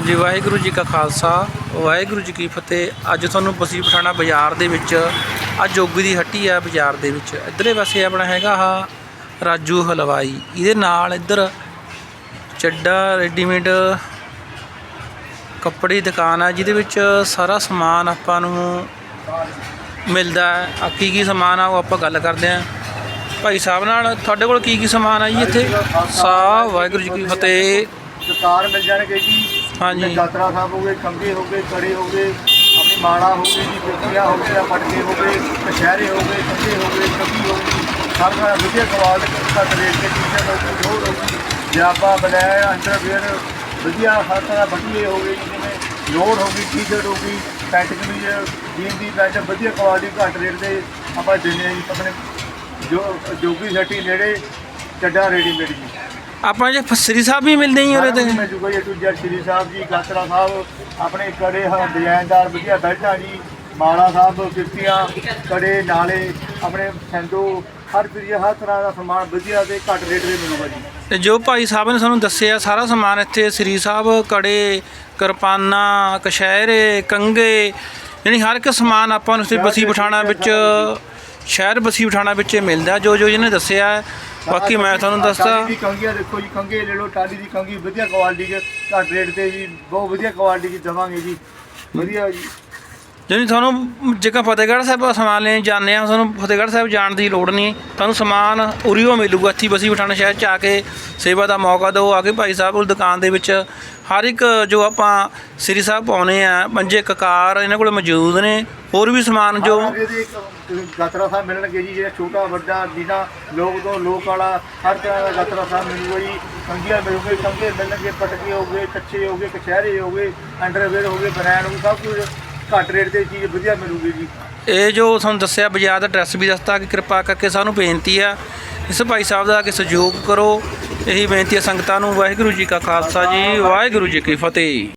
ਹਾਂਜੀ, ਵਾਹਿਗੁਰੂ ਜੀ ਕਾ ਖਾਲਸਾ। ਵਾਹਿਗੁਰੂ ਜੀ ਕੀ ਫਤਿਹ। ਅੱਜ ਤੁਹਾਨੂੰ ਬਸੀ ਪਠਾਣਾ ਬਾਜ਼ਾਰ ਦੇ ਵਿੱਚ ਆ ਜੋਗੀ ਦੀ ਹੱਟੀ ਆ ਬਾਜ਼ਾਰ ਦੇ ਵਿੱਚ। ਇਧਰਲੇ ਪਾਸੇ ਆਪਣਾ ਹੈਗਾ ਆ ਰਾਜੂ ਹਲਵਾਈ। ਇਹਦੇ ਨਾਲ ਇੱਧਰ ਚੱਡਾ ਰੈਡੀਮੇਡ ਕੱਪੜੇ ਦੀ ਦੁਕਾਨ ਆ, ਜਿਹਦੇ ਵਿੱਚ ਸਾਰਾ ਸਮਾਨ ਆਪਾਂ ਨੂੰ ਮਿਲਦਾ ਹੈ। ਆ ਕੀ ਕੀ ਸਮਾਨ ਆ, ਉਹ ਆਪਾਂ ਗੱਲ ਕਰਦੇ ਆਂ ਭਾਈ ਸਾਹਿਬ ਨਾਲ, ਤੁਹਾਡੇ ਕੋਲ ਕੀ ਕੀ ਸਮਾਨ ਆ ਜੀ ਇੱਥੇ? ਸਾ, ਵਾਹਿਗੁਰੂ ਜੀ ਕੀ ਫਤਿਹ। ਦਸਤਾਰ ਮਿਲ ਜਾਣਗੇ ਜੀ ਹਾਂਜੀ। ਗਾਤਰਾ ਸਾਹਿਬ ਹੋ ਗਏ ਕੰਗੇ ਹੋ ਗਏ ਕੜੇ ਹੋ ਗਏ ਆਪਣੀ ਮਾਲਾ ਹੋ ਗਈ ਜੀ ਪਿੱਤੀਆਂ ਹੋ ਗਿਆ ਪਟਕੇ ਹੋ ਗਏ ਕਸ਼ਹਿਰੇ ਹੋ ਗਏ ਕੰਗੇ ਹੋ ਗਏ ਕੰਗੀ ਹੋ ਗਈ ਸਭ ਦਾ ਵਧੀਆ ਕੁਆਲਿਟੀ ਦਾ ਰੇਟ ਤੇ ਚੀਜ਼ਾਂ ਹੋ ਗਈ ਹੋਰ ਹੋ ਗਈ ਜਾਪਾ ਬਲੈਣ ਅੰਡਰਵੇਅਰ ਵਧੀਆ ਹਰ ਤਰ੍ਹਾਂ ਬਟੀਏ ਹੋ ਗਏ ਜੀ ਜਿਵੇਂ ਲੋਡ ਹੋ ਗਈ ਟੀ-ਸ਼ਰਟ ਹੋ ਗਈ ਪੈਂਟ ਕਮੀਜ਼ ਜੀਨ ਦੀ ਪੈਂਟ ਵਧੀਆ ਕੁਆਲਿਟੀ ਘੱਟ ਰੇਟ ਤੇ ਆਪਾਂ ਦਿੰਦੇ ਹਾਂ ਜੀ ਆਪਣੇ ਜੋ ਜੋਗੀ ਸੱਟੀ ਨੇੜੇ ਚੱਡਾ ਰੈਡੀਮੇਡ ਜੀ ਆਪਾਂ ਜੇ ਫਸਰੀ ਸਾਹਿਬ ਵੀ ਮਿਲਦੇ ਹੀ ਉਰੇ ਤੇ ਮੈਂ ਜੁਗਾ ਜੀ ਟੂਜਾ ਸ਼੍ਰੀ ਸਾਹਿਬ ਜੀ ਗਾਤਰਾ ਸਾਹਿਬ ਆਪਣੇ ਕੜੇ ਹਾਂ ਡਿਜ਼ਾਈਨਦਾਰ ਵਧੀਆ ਬੈਲਟਾਂ ਜੀ ਮਾਲਾ ਸਾਹਿਬ ਕਿਰਤੀਆਂ ਕੜੇ ਨਾਲੇ ਆਪਣੇ ਸੈਂਡੋ ਹਰ ਚੀਜ਼ ਹਰ ਤਰ੍ਹਾਂ ਦਾ ਸਮਾਨ ਵਧੀਆ ਤੇ ਘੱਟ ਰੇਟ ਤੇ ਮਿਲੂਗਾ ਜੀ ਤੇ ਜੋ ਭਾਈ ਸਾਹਿਬ ਨੇ ਸਾਨੂੰ ਦੱਸਿਆ ਸਾਰਾ ਸਮਾਨ ਇੱਥੇ ਸ੍ਰੀ ਸਾਹਿਬ ਕੜੇ ਕਿਰਪਾਨਾਂ ਕਸ਼ਹਿਰੇ ਕੰਗੇ ਯਾਨੀ ਹਰ ਇੱਕ ਸਮਾਨ ਆਪਾਂ ਨੂੰ ਇੱਥੇ ਬਸੀ ਪਠਾਣਾ ਵਿੱਚ ਸ਼ਹਿਰ ਬਸੀ ਪਠਾਣਾ ਵਿੱਚ ਮਿਲਦਾ ਜੋ ਜੋ ਇਹਨੇ ਦੱਸਿਆ। ਬਾਕੀ ਮੈਂ ਤੁਹਾਨੂੰ ਦੱਸਦਾ। ਦੀ ਕੰਗੀਆਂ ਦੇਖੋ ਜੀ ਕੰਗੇ ਲੈ ਲਓ ਟਾਲੀ ਦੀ ਕੰਗੀ ਵਧੀਆ ਕੁਆਲਿਟੀ ਦੇ ਘੱਟ ਰੇਟ ਤੇ ਜੀ ਬਹੁਤ ਵਧੀਆ ਕੁਆਲਿਟੀ ਦੀ ਦਵਾਂਗੇ ਜੀ। ਵਧੀਆ ਜੀ। ਯਾਨੀ ਤੁਹਾਨੂੰ ਜੇਕਰ ਫਤਿਹਗੜ੍ਹ ਸਾਹਿਬ ਸਮਾਨ ਲੈਣ ਜਾਂਦੇ ਆ ਤੁਹਾਨੂੰ ਫਤਿਹਗੜ੍ਹ ਸਾਹਿਬ ਜਾਣ ਦੀ ਲੋੜ ਨਹੀਂ। ਤੁਹਾਨੂੰ ਸਮਾਨ ਉਰੀਓ ਮਿਲੂਗਾ ਇੱਥੇ ਬਸੀ ਪਠਾਣਾ ਸ਼ਹਿਰ ਚ ਆ ਕੇ ਸੇਵਾ ਦਾ ਮੌਕਾ ਦਿਓ ਆ ਕੇ ਭਾਈ ਸਾਹਿਬ ਕੋਲ ਦੁਕਾਨ ਦੇ ਵਿੱਚ ਹਰ ਇੱਕ ਜੋ ਆਪਾਂ ਸ੍ਰੀ ਸਾਹਿਬ ਪਾਉਨੇ ਆ ਪੰਜੇ ਕਕਾਰ ਇਹਨਾਂ ਕੋਲ ਮੌਜੂਦ ਨੇ ਹੋਰ ਵੀ ਸਮਾਨ ਜੋ ਹਾਂ, ਗਾਤਰਾ ਸਾਹਿਬ ਮਿਲਣਗੇ ਜੀ ਜਿਹੜਾ ਛੋਟਾ ਵੱਡਾ ਜਿਨਾ ਲੋਕ ਤੋਂ ਲੋਕ ਵਾਲਾ ਹਰ ਤਰ੍ਹਾਂ ਦਾ ਗਾਤਰਾ ਸਾਹਿਬ ਮਿਲੂਗਾ ਜੀ। ਕੰਗੀਆਂ ਮਿਲੂਗੇ ਕੰਗੇ ਮਿਲਣਗੇ ਪਟਕੇ ਹੋ ਗਏ ਕੱਚੇ ਹੋ ਗਏ ਕਚਹਿਰੇ ਹੋ ਗਏ ਅੰਡਰਵੇਅਰ ਹੋ ਗਏ ਬਨੈਣ ਹੋ ਗਏ ਸਭ ਕੁਝ ਘੱਟ ਰੇਟ ਤੇ ਚੀਜ਼ ਵਧੀਆ ਮਿਲੂਗੀ ਜੀ। ਇਹ ਜੋ ਤੁਹਾਨੂੰ ਦੱਸਿਆ ਬਾਜ਼ਾਰ ਦਾ ਐਡਰੈਸ ਵੀ ਦੱਸਤਾ ਕਿ ਕਿਰਪਾ ਕਰਕੇ ਸਾਨੂੰ ਬੇਨਤੀ ਆ, ਇਸ ਭਾਈ ਸਾਹਿਬ ਦਾ ਕਿ ਸਹਿਯੋਗ ਕਰੋ। ਇਹੀ ਬੇਨਤੀ ਹੈ ਸੰਗਤਾਂ ਨੂੰ, ਵਾਹਿਗੁਰੂ ਜੀ ਕਾ ਖਾਲਸਾ ਜੀ, ਵਾਹਿਗੁਰੂ ਜੀ ਕੀ ਫਤਿਹ।